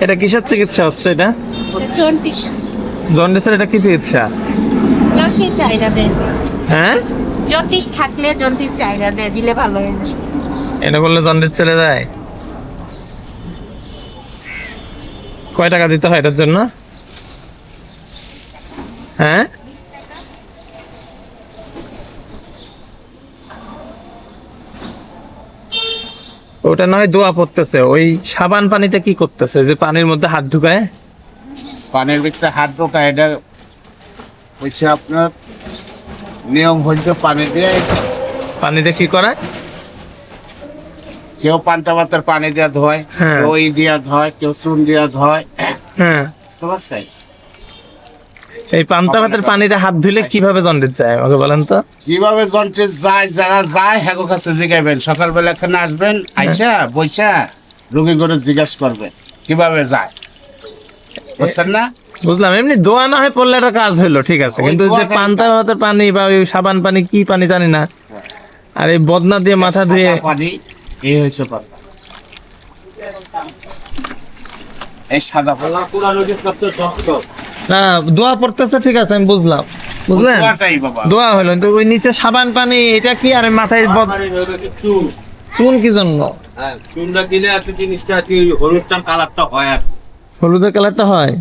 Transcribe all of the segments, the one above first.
এটা কিসের চিকিৎসা হচ্ছে এটা? জন্ডিস। জন্ডিসের এটা কি চিকিৎসা? হ্যাঁ? জন্ডিস থাকলে জন্ডিস চাহিদা দেয় দিলে ভালো হয়ে এটা করলে জন্ডিস চলে যায়? কয় টাকা দিতে হয় এটার জন্য? হ্যাঁ? ওটা নয় দোয়া পড়তেছে। ওই সাবান পানিতে কি করতেছে? যে পানির মধ্যে হাত ঢুকায়? পানির ভিতরে হাত ঢোকা এটা হচ্ছে আপনার নিয়ম হচ্ছে পানি দিয়ে পানিতে কি করে কেউ পান্তা ভাতের পানি দিয়ে ধোয় হ্যাঁ। কেউ ই দিয়া ধোয় কেউ চুন দিয়া ধোয়। হ্যাঁ। বুঝতে পারছেন? এই পান্তা ভাতের পানিতে হাত ধুলে কীভাবে জন্ডিস যায় আমাকে বলেন তো? কীভাবে যন্ত্রে যায় যারা যায় হ্যাগো কাছে জিগাইবেন। সকালবেলা এখানে আসবেন আইসা বইসা রুগী করে জিজ্ঞাসা করবেন কীভাবে যায়। বুঝছেন না? বুঝলাম এমনি দোয়া না হয় পড়লে একটা কাজ হলো ঠিক আছে। কিন্তু যে পান্তা ভাতের পানি বা ওই সাবান পানি কি পানি জানি না। আর এই বদনা দিয়ে মাথা দিয়ে সাদা পানি এই হয়েছে কথা এই সাদা পানি। না দোয়া পড়তেছে ঠিক আছে আমি বুঝলাম। বুঝলেন? দোয়া হলো কিন্তু ওই নিচে সাবান পানি এটা কি আর মাথায় বদ- চুন। কি জন্য? চুনটা দিলে একটা জিনিসটা কি হলুদটার কালারটা হয় আর হলুদের কালারটা হয়?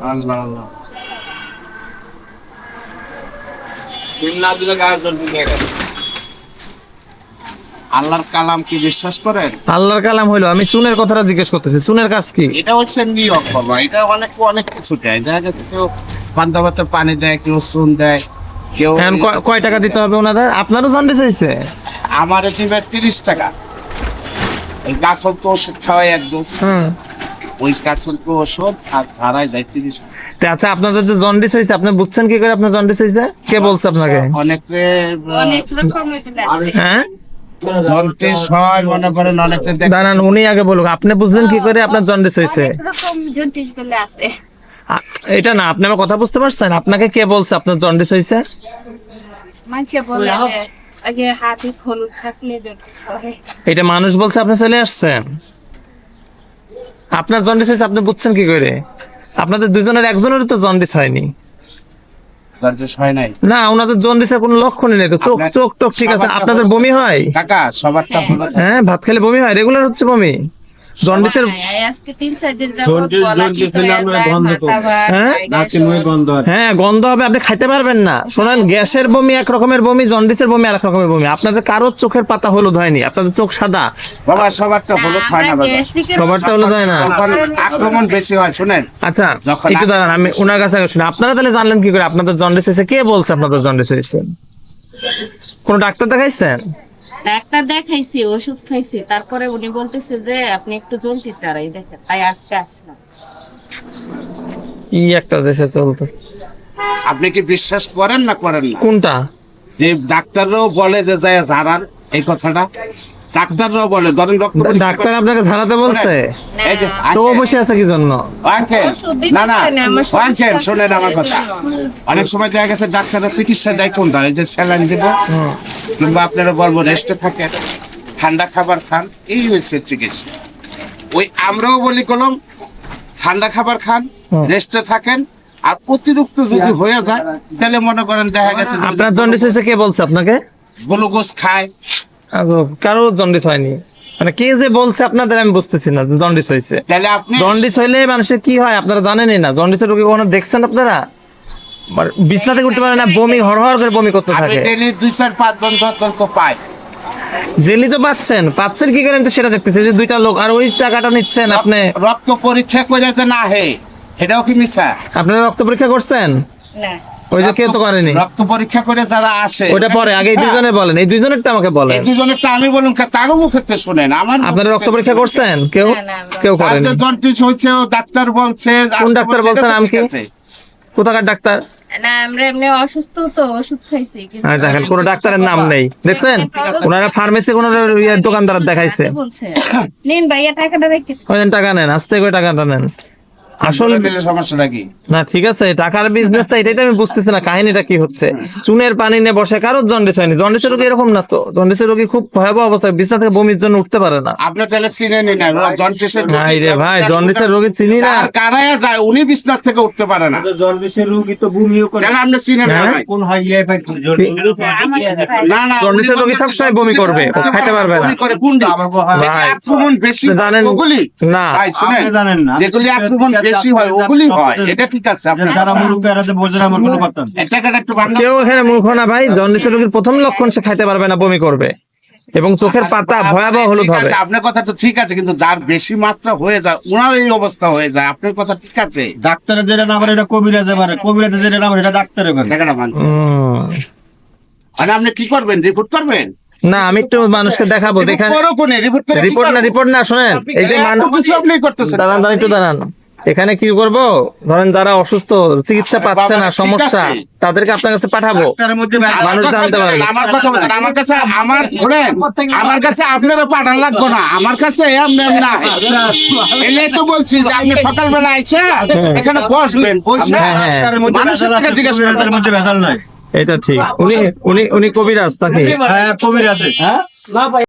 আল্লাহ আল্লাহ। চুন না দিলে গেছে। আল্লাহর কালাম কি বিশ্বাস করেন? আল্লাহর কালাম হইল আমি চুনের কথাটা জিজ্ঞেস করতেছি চুনের কাজ কি? এটা হচ্ছে নিয়ম বাবা এটা অনেক অনেক কিছু দেয়। দেখা গেছে কেউ পানি দেয় কেউ চুন দেয় কেউ এখন কয়- টাকা দিতে হবে ওনাদের? আপনারও জন্ডিস হয়েছে? আমার দিবে তিরিশ টাকা। গাছল তো ওষুধ খাওয়াই এক ডোজ হুম। ওই গাছল তো ওষুধ আর ছাড়াই দেয় তিরিশ আচ্ছা আপনাদের যে জন্ডিস হয়েছে আপনি বুঝছেন কি করে আপনার জন্ডিস হয়েছে? কে বলছে আপনাকে? অনেকে অনেক রকমের আছে হ্যাঁ জন্তে সবাই মনে করেন অনেকে দাঁড়ান উনি আগে বলুক আপনি বুঝলেন কি করে আপনার জন্ডিস হয়েছে? অনেক জন্ডিস বলে আছে। এটা না আপনি আমার কথা বুঝতে পারছেন? আপনাকে কে বলছে আপনার জন্ডিস হয়েছে? মানুষে বলে আগে হাতে হলুদ থাকলে এটা মানুষ বলছে আপনি চলে আসছেন? আপনার জন্ডিস হয়েছে আপনি বুঝছেন কি করে? আপনাদের দুজনের একজনেরও তো জন্ডিস হয়নি। হয় না ওনাদের জন্ডিসের কোনো লক্ষণই নেই তো। চোখ চোখ টোক ঠিক আছে। আপনাদের বমি হয়? কাকা সবারটা হ্যাঁ ভাত খেলে বমি হয়? রেগুলার হচ্ছে বমি? জন্ডিসের হ্যাঁ, হয়ে গন্ধ হবে আপনি খাইতে পারবেন না। শোনেন গ্যাসের বমি এক রকমের বমি জন্ডিসের বমি আর এক রকমের বমি। আপনাদের কারোর চোখের পাতা হলুদ হয়নি আপনাদের চোখ সাদা। বাবা সবারটা হলুদ হয় না সবারটা হলুদ হয় না। আক্রমণ বেশি হয় শুনেন। আচ্ছা একটু দাঁড়ান আমি ওনার কাছে আগে শুনি আপনারা তাহলে জানলেন কি করে? আপনাদের জন্ডিস হয়েছে কে বলছে আপনাদের জন্ডিস হয়েছে? কোন ডাক্তার দেখাইছেন? ডাক্তার দেখাইছি ওষুধ খাইছি তারপরে উনি বলতেছে যে আপনি একটু জন্টি চারাই দেখেন তাই আজকে আসলাম। ই একটা দেশে চলতো। আপনি কি বিশ্বাস করেন না করেন না? কোনটা? যে ডাক্তাররাও বলে যে যায় ঝাড়ান এই কথাটা? ডাক্তাররাও বলে ধরেন রক্ত ডাক্তার আপনাকে ঝাড়াতে বলছে? তো বসে আছে কি জন্য? না না আমার আঙ্কেল শোনেন আমার কথা। অনেক সময় দেখা গেছে ডাক্তাররা চিকিৎসা দেয় কোনটা এই যে স্যালাইন দিব কিংবা আপনারা বলব রেস্টে থাকেন ঠান্ডা খাবার খান এই হচ্ছে চিকিৎসা। ওই আমরাও বলি কলম ঠান্ডা খাবার খান রেস্টে থাকেন আর অতিরিক্ত যদি হয়ে যায় তাহলে মনে করেন দেখা গেছে আপনার জন্ডিস হয়েছে কে বলছে আপনাকে? গ্লুকোজ খায় কারও জন্ডিস হয়নি। মানে কে যে বলছে আপনাদের আমি বুঝতেছি না জন্ডিস হয়েছে। তাহলে আপনি জন্ডিস হইলে মানুষের কি হয় আপনারা জানেনই না। জন্ডিসের রোগী কখনো দেখছেন আপনারা? মানে বিছনা থেকে পারে না বমি হরহর করে বমি করতে থাকে। দুই চার পাঁচ জন জেলি তো পাচ্ছেন পাচ্ছেন কি করে আমি তো সেটা দেখতেছি যে দুইটা লোক আর ওই টাকাটা নিচ্ছেন আপনি। রক্ত পরীক্ষা করে যে না হে এটাও কি মিশা আপনারা রক্ত পরীক্ষা করছেন? না। ওই যে কেউ তো করেনি। রক্ত পরীক্ষা করে যারা আসে ওইটা পরে আগে দুজনে বলেন এই দুজনেরটা আমাকে বলেন। এই দুজনেরটা আমি বলুন শুনেন আমার আপনারা রক্ত পরীক্ষা করছেন? কেউ না, না, আমরা- কেউ করেনি। জন্ডিস হয়েছে ও ডাক্তার বলছে কোন ডাক্তার বলছে, বলছে, এটা তো নাম ঠিক কি? কোথাকার ডাক্তার? না আমরা এমনি অসুস্থ তো ওষুধ খাইছি দেখেন কোনো ডাক্তারের নাম নেই। দেখছেন? ওনারা ফার্মেসি কোন ইয়ের দোকানদার দেখাইছে। নিন ভাইয়া টাকাটা রেখে টাকা নেন আস্তে করে টাকাটা নেন। আসল- আসলে সমস্যাটা কি না ঠিক আছে টাকার বিজনেসটা এটাই তো আমি বুঝতেছি না কাহিনীটা কি হচ্ছে চুনের পানি নিয়ে বসে কারও জন্ডিস হয়নি জন্ডিসের রোগী এরকম না তো জন্ডিসের রোগী খুব ভয়াবহ অবস্থায় বিছনা থেকে বমির জন্য উঠতে পারে না আপনি তাহলে চিনে নিন না জন্ডিসের রোগী, নাই রে ভাই, জন্ডিসের জন্ডিসের রোগী চিনি না। যার কারায়া যায় উনি বিছনার থেকে উঠতে পারে না জন্ডিসের রোগী তো বমিও করে কেন আপনি চিনেন না হ্যাঁ? ভাই? কোন হাইয়ে পাইছে না না জন্ডিসের রোগী বলতেছে সবসময় বমি করবে, খাইতে পারবে না। করে? আমার কথা- ভাই, আক্রমণ বেশি জানেন না। ভাই শুনেন জানেন না। যেগুলি আক্রমণ বেশি হয় ওগুলি হয়। এটা ঠিক আছে আপনি যারা মুরুব্বী এরা যে বোঝে না আমার কোনো কথা নেই। এটা কেন একটু বাংলা কেউ এখানে মূর্খ না ভাই জন্ডিসের রোগীর প্রথম লক্ষণ সে খাইতে পারবে না বমি করবে। এবং চোখের পাতা ভয়াবহ হলুদ ঠিক হবে। আপনার কথা তো ঠিক আছে কিন্তু যার বেশি মাত্রা হয়ে যায় ওনার এই অবস্থা হয়ে যায় আপনার কথা ঠিক আছে। ডাক্তারের যেটা না পারে এটা কবিরাজে পারে কবিরাজে যেটা না এটা ডাক্তারে পারে দেখেন মানে আপনি কি করবেন? রিপোর্ট করবেন? না আমি একটু মানুষকে দেখাবো যেখানে করো কোনে? রিপোর্ট করে কি রিপোর্ট না রিপোর্ট না শোনেন এই যে মানুষ কিছু আপনি করতেছেন। দাঁড়ান দাঁড়ান একটু দাঁড়ান। এখানে কি করব? ধরেন যারা অসুস্থ চিকিৎসা পাচ্ছে না সমস্যা তাদেরকে আপনার কাছে পাঠাবো। মানুষ জানতে পারে বলেন, না। আমার কথা আমার কাছে আমার আমার কাছে আপনারা পাঠান লাগবো না আমার কাছে এমনি না এলে তো বলছি যে আপনি সকালবেলা আইসা এখানে বসবেন বসে হ্যাঁ, হ্যাঁ। মধ্যে মানুষের থেকে জিজ্ঞেস করবেন। মধ্যে ভেজাল নাই। এটা ঠিক। উনি উনি উনি কবিরাজ তাকে। হ্যাঁ কবিরাজে।